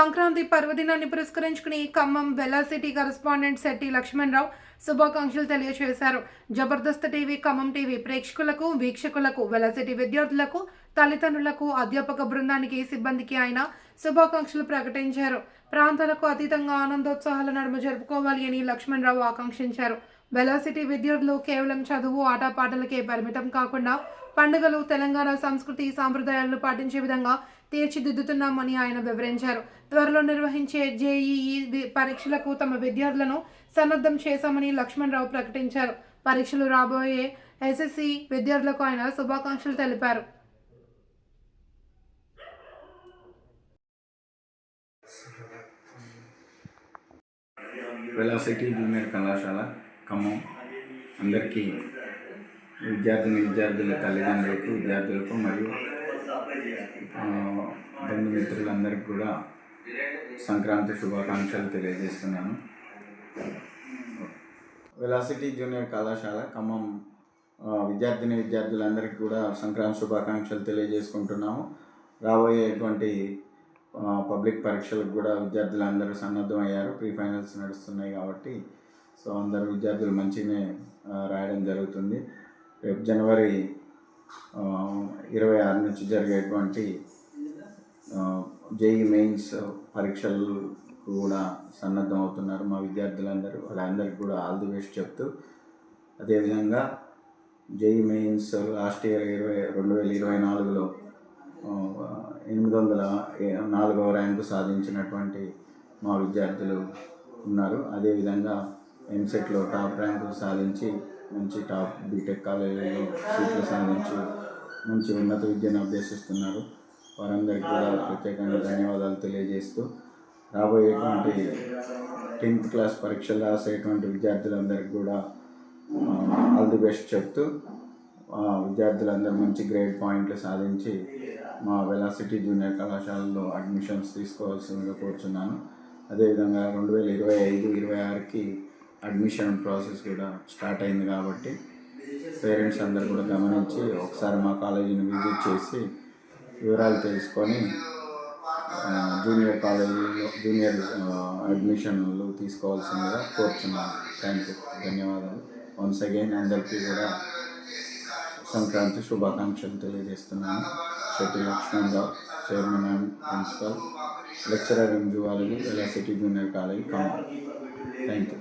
సంక్రాంతి పర్వదినాన్ని పురస్కరించుకుని Khammam velocity correspondent Shetty Lakshmanarao శుభాకాంక్షలు తెలియజేశారు. జబర్దస్త్ టీవీ ఖమ్మం టీవీ ప్రేక్షకులకు వీక్షకులకు వెలాసిటీ విద్యార్థులకు తల్లిదండ్రులకు అధ్యాపక బృందానికి సిబ్బందికి ఆయన శుభాకాంక్షలు ప్రకటించారు. ప్రాంతాలకు అతీతంగా ఆనందోత్సాహాల నడుమ జరుపుకోవాలి అని లక్ష్మణరావు ఆకాంక్షించారు. వెలాసిటీ విద్యార్థులు కేవలం చదువు ఆటపాటలకే పరిమితం కాకుండా పండుగలు తెలంగాణ సంస్కృతి సాంప్రదాయాలను పాటించే విధంగా తీర్చిదిద్దుతున్నామని ఆయన వివరించారు. త్వరలో నిర్వహించే జేఈఈ పరీక్షలకు తమ విద్యార్థులను సన్నద్ధం చేశామని లక్ష్మణరావు ప్రకటించారు. పరీక్షలు రాబోయే ఎస్ఎస్సి విద్యార్థులకు ఆయన శుభాకాంక్షలు తెలిపారు. వెలాసిటీ జూనియర్ కళాశాల ఖమ్మం అందరికీ విద్యార్థిని విద్యార్థుల తల్లిదండ్రులకు విద్యార్థులకు మరియు బంధుమిత్రులందరికీ కూడా సంక్రాంతి శుభాకాంక్షలు తెలియజేస్తున్నాను. వెలాసిటీ జూనియర్ కళాశాల ఖమ్మం విద్యార్థిని విద్యార్థులందరికీ కూడా సంక్రాంతి శుభాకాంక్షలు తెలియజేసుకుంటున్నాము. రాబోయేటువంటి పబ్లిక్ పరీక్షలకు కూడా విద్యార్థులందరూ సన్నద్ధం అయ్యారు ప్రీ ఫైనల్స్ నడుస్తున్నాయి కాబట్టి సో అందరు విద్యార్థులు మంచిగానే రాయడం జరుగుతుంది. రేపు జనవరి ఇరవై ఆరు నుంచి జరిగేటువంటి జేఈ మెయిన్స్ పరీక్షలు కూడా సన్నద్ధం అవుతున్నారు మా విద్యార్థులందరూ. వాళ్ళందరికీ కూడా ఆల్ ది బెస్ట్ చెప్తూ అదేవిధంగా జేఈ మెయిన్స్ లాస్ట్ ఇయర్ ఇరవై రెండు వేల ఇరవై నాలుగులో ఎనిమిది వందల నాలుగవ ర్యాంకు సాధించినటువంటి మా విద్యార్థులు ఉన్నారు. అదేవిధంగా ఎంసెట్లో టాప్ ర్యాంకులు సాధించి మంచి టాప్ బీటెక్ కాలేజీలో సీట్లు సాధించి మంచి ఉన్నత విద్యను అభ్యసిస్తున్నారు. వారందరికీ కూడా ప్రత్యేకంగా ధన్యవాదాలు తెలియజేస్తూ రాబోయేటువంటి టెన్త్ క్లాస్ పరీక్షలు రాసేటువంటి విద్యార్థులందరికీ కూడా ఆల్ ది బెస్ట్ చెప్తూ ఆ, విద్యార్థులందరూ మంచి గ్రేడ్ పాయింట్లు సాధించి మా వెలాసిటీ జూనియర్ కళాశాలలో అడ్మిషన్స్ తీసుకోవాల్సిందిగా కోరుచున్నాను. అదేవిధంగా రెండు వేల ఇరవై ఐదు ఇరవై ఆరుకి అడ్మిషన్ ప్రాసెస్ కూడా స్టార్ట్ అయింది కాబట్టి పేరెంట్స్ అందరు కూడా గమనించి ఒకసారి మా కాలేజీని విజిట్ చేసి వివరాలు తెలుసుకొని జూనియర్ కాలేజీలో జూనియర్ అడ్మిషన్లు తీసుకోవాల్సిందిగా కోరుతున్నాను థ్యాంక్ యూ ధన్యవాదాలు. వన్స్ అగైన్ అందరికీ కూడా సంక్రాంతి శుభాకాంక్షలు తెలియజేస్తున్నాను. Shetty Lakshmanarao chairman and principal lecturer in zoology velocity junior college common thank you